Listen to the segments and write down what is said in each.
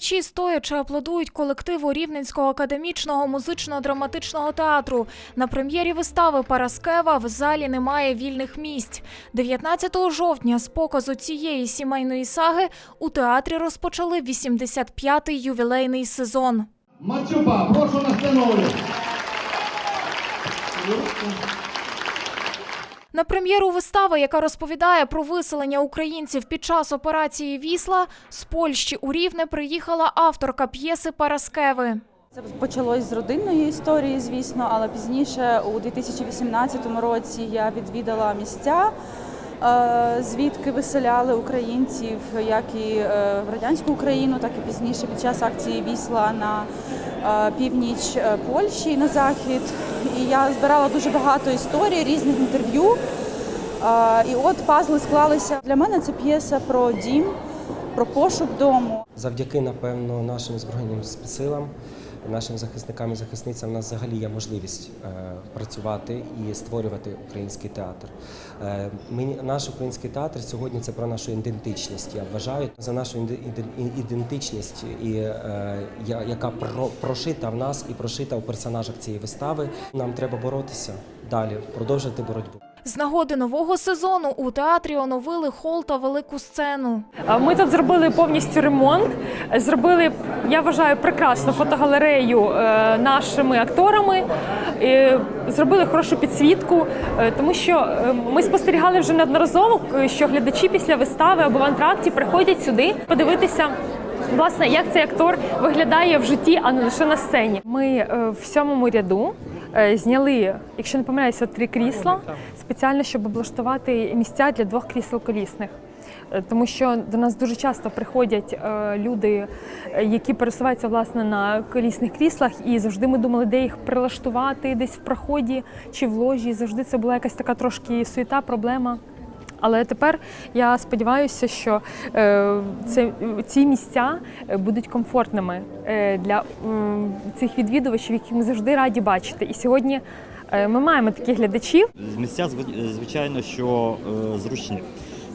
Глядачі стоячи аплодують колективу Рівненського академічного музично-драматичного театру. На прем'єрі вистави Параскева в залі немає вільних місць. 19 жовтня з показу цієї сімейної саги у театрі розпочали 85-й ювілейний сезон. Мацюпа, прошу на сцену. На прем'єру вистави, яка розповідає про виселення українців під час операції Вісла, з Польщі у Рівне приїхала авторка п'єси Параскеви. Це почалось з родинної історії, звісно, але пізніше, у 2018 році, я відвідала місця, звідки виселяли українців, як і е, в радянську Україну, так і пізніше під час акції Вісла на північ е, Польщі і на захід. І я збирала дуже багато історій, різних інтерв'ю. І от пазли склалися. Для мене це п'єса про дім, про пошук дому. Завдяки, напевно, нашим збройним силам, нашим захисникам і захисницям, у нас взагалі є можливість е, працювати і створювати український театр. Е, наш український театр сьогодні це про нашу ідентичність. Я вважаю за нашу іде- іде- ідентичність, і е, яка про, прошита в нас і прошита у персонажах цієї вистави. Нам треба боротися далі, продовжити боротьбу. З нагоди нового сезону у театрі оновили хол та велику сцену. Ми тут зробили повністю ремонт. Зробили, я вважаю, прекрасну фотогалерею е, нашими акторами. Зробили хорошу підсвітку, е, тому що е, ми спостерігали вже неодноразово, що глядачі після вистави або в антракті приходять сюди подивитися. Власне, як цей актор виглядає в житті, а не лише на сцені. Ми в сьомому ряду зняли, якщо не помиляюся, три крісла спеціально, щоб облаштувати місця для двох крісел колісних. Е, Тому що до нас дуже часто приходять е, люди, е, які пересуваються власне на колісних кріслах, і завжди ми думали, де їх прилаштувати, десь в проході чи в ложі. Завжди це була якась така трошки суєта, проблема. Але тепер я сподіваюся, що е, це, ці місця е, будуть комфортними е, для цих відвідувачів, які ми завжди раді бачити. І сьогодні ми маємо таких глядачів. Місця зв- звичайно, що зручні.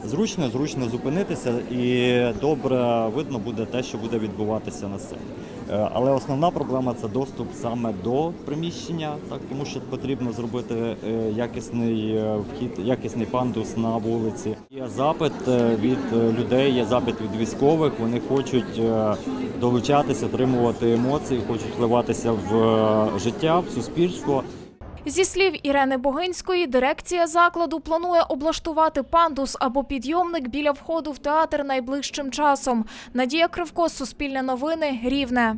Зручно, зручно зупинитися, і добре видно буде те, що буде відбуватися на сцені. Е, Але основна проблема це доступ саме до приміщення, так тому що потрібно зробити е, якісний е, вхід, якісний пандус на вулиці. Є запит від людей, є запит від військових. Вони хочуть долучатися, отримувати емоції, хочуть вливатися в життя, в суспільство. Зі слів Ірени Богинської, дирекція закладу планує облаштувати пандус або підйомник біля входу в театр найближчим часом. Надія Кривко, Суспільне новини, Рівне.